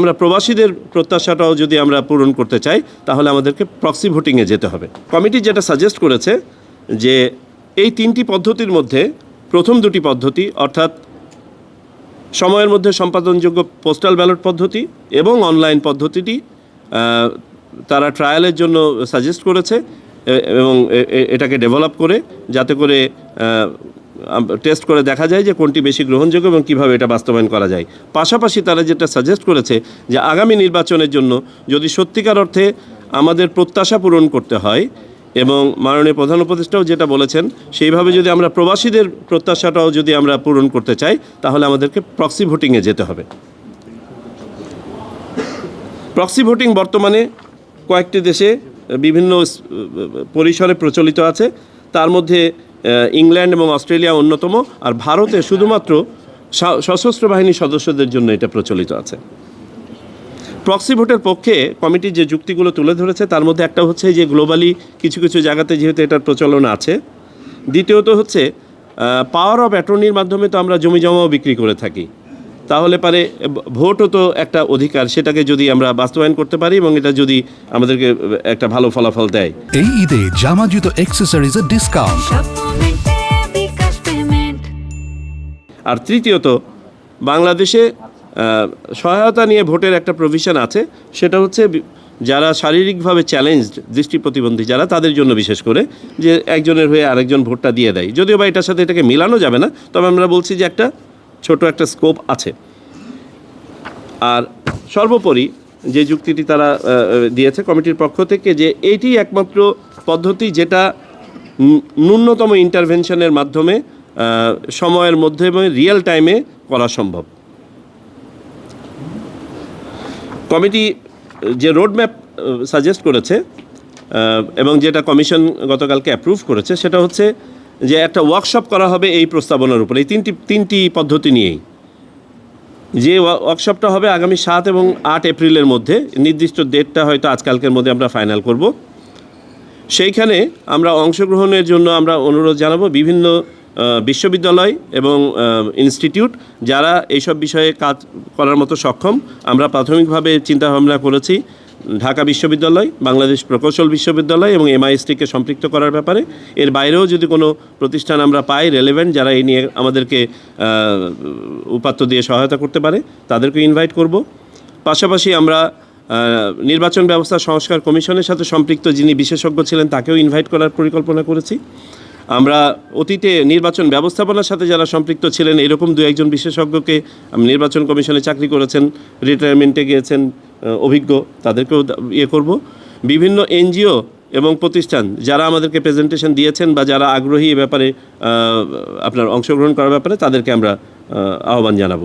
আমরা প্রবাসীদের প্রত্যাশাটাও যদি আমরা পূরণ করতে চাই, তাহলে আমাদেরকে প্রক্সি ভোটিংয়ে যেতে হবে। কমিটি যেটা সাজেস্ট করেছে যে এই তিনটি পদ্ধতির মধ্যে প্রথম দুটি পদ্ধতি, অর্থাৎ সময়ের মধ্যে সম্পাদনযোগ্য পোস্টাল ব্যালট পদ্ধতি এবং অনলাইন পদ্ধতিটি তারা ট্রায়ালের জন্য সাজেস্ট করেছে এবং এটাকে ডেভেলপ করে যাতে করে টেস্ট করে দেখা যায় যে কোনটি বেশি গ্রহণযোগ্য এবং কীভাবে এটা বাস্তবায়ন করা যায়। পাশাপাশি তারা যেটা সাজেস্ট করেছে যে আগামী নির্বাচনের জন্য যদি সত্যিকার অর্থে আমাদের প্রত্যাশা পূরণ করতে হয় এবং মাননীয় প্রধান উপদেষ্টাও যেটা বলেছেন, সেইভাবে যদি আমরা প্রবাসীদের প্রত্যাশাটাও যদি আমরা পূরণ করতে চাই, তাহলে আমাদেরকে প্রক্সি ভোটিংয়ে যেতে হবে। প্রক্সি ভোটিং বর্তমানে কয়েকটি দেশে বিভিন্ন পরিসরে প্রচলিত আছে। তার মধ্যে ইংল্যান্ড এবং অস্ট্রেলিয়া অন্যতম, আর ভারতে শুধুমাত্র সশস্ত্র বাহিনীর সদস্যদের জন্য এটা প্রচলিত আছে। প্রক্সি ভোটের পক্ষে কমিটি যে যুক্তিগুলো তুলে ধরেছে, তার মধ্যে একটা হচ্ছে যে গ্লোবালি কিছু কিছু জায়গাতে যেহেতু এটার প্রচলন আছে। দ্বিতীয়ত হচ্ছে পাওয়ার অফ অ্যাটর্নির মাধ্যমে তো আমরা জমি জমাও বিক্রি করে থাকি। তাহলে পারে ভোটও তো একটা অধিকার সেটাকে যদি আমরা বাস্তবায়ন করতে পারি এবং এটা যদি আমাদেরকে একটা ভালো ফলাফল দেয়। এই ঈদে জামা জুতো অ্যাক্সেসরিজের ডিসকাউন্ট আর তৃতীয়ত বাংলাদেশে সহায়তা নিয়ে ভোটের একটা প্রভিশন আছে সেটা হচ্ছে যারা শারীরিকভাবে চ্যালেঞ্জড দৃষ্টি প্রতিবন্ধী যারা তাদের জন্য বিশেষ করে যে একজনের হয়ে আরেকজন ভোটটা দিয়ে দেয়। যদিও বা এটার সাথে এটাকে মিলানো যাবে না তবে আমরা বলছি যে একটা ছোট একটা স্কোপ আছে। আর সর্বোপরি যে যুক্তিটি তারা দিয়েছে কমিটির পক্ষ থেকে যে এইটি একমাত্র পদ্ধতি যেটা ন্যূনতম ইন্টারভেনশনের মাধ্যমে সময়ের মধ্যে রিয়েল টাইমে করা সম্ভব। কমিটি যে রোডম্যাপ সাজেস্ট করেছে এবং যেটা কমিশন গতকালকে অ্যাপ্রুভ করেছে, সেটা হচ্ছে যে একটা ওয়ার্কশপ করা হবে এই প্রস্তাবনার উপরে, এই তিনটি তিনটি পদ্ধতি নিয়েই। যে ওয়া- ওয়ার্কশপটা হবে আগামী সাত এবং আট এপ্রিলের মধ্যে, নির্দিষ্ট ডেটটা হয়তো আজকালকের মধ্যে আমরা ফাইনাল করব। সেইখানে আমরা অংশগ্রহণের জন্য আমরা অনুরোধ জানাব বিভিন্ন বিশ্ববিদ্যালয় এবং ইনস্টিটিউট যারা এইসব বিষয়ে কাজ করার মতো সক্ষম, আমরা প্রাথমিকভাবে চিন্তাভাবনা করেছি। ঢাকা বিশ্ববিদ্যালয়, বাংলাদেশ প্রকৌশল বিশ্ববিদ্যালয় এবং এমআইএসটিকে সম্পৃক্ত করার ব্যাপারে। এর বাইরেও যদি কোনো প্রতিষ্ঠান আমরা পাই রেলেভেন্ট যারা এই নিয়ে আমাদেরকে উপাত্ত দিয়ে সহায়তা করতে পারে, তাদেরকে ইনভাইট করব। পাশাপাশি আমরা নির্বাচন ব্যবস্থা সংস্কার কমিশনের সাথে সম্পৃক্ত যিনি বিশেষজ্ঞ ছিলেন, তাকেও ইনভাইট করার পরিকল্পনা করেছি। আমরা অতীতে নির্বাচন ব্যবস্থাপনার সাথে যারা সম্পৃক্ত ছিলেন, এরকম দু একজন বিশেষজ্ঞকে নির্বাচন কমিশনে চাকরি করেছেন রিটায়ারমেন্টে গিয়েছেন অভিজ্ঞ, তাদেরকেও ইয়ে করব। বিভিন্ন এনজিও এবং প্রতিষ্ঠান যারা আমাদেরকে প্রেজেন্টেশন দিয়েছেন বা যারা আগ্রহী এ ব্যাপারে আপনার অংশগ্রহণ করার ব্যাপারে তাদেরকে আমরা আহ্বান জানাব।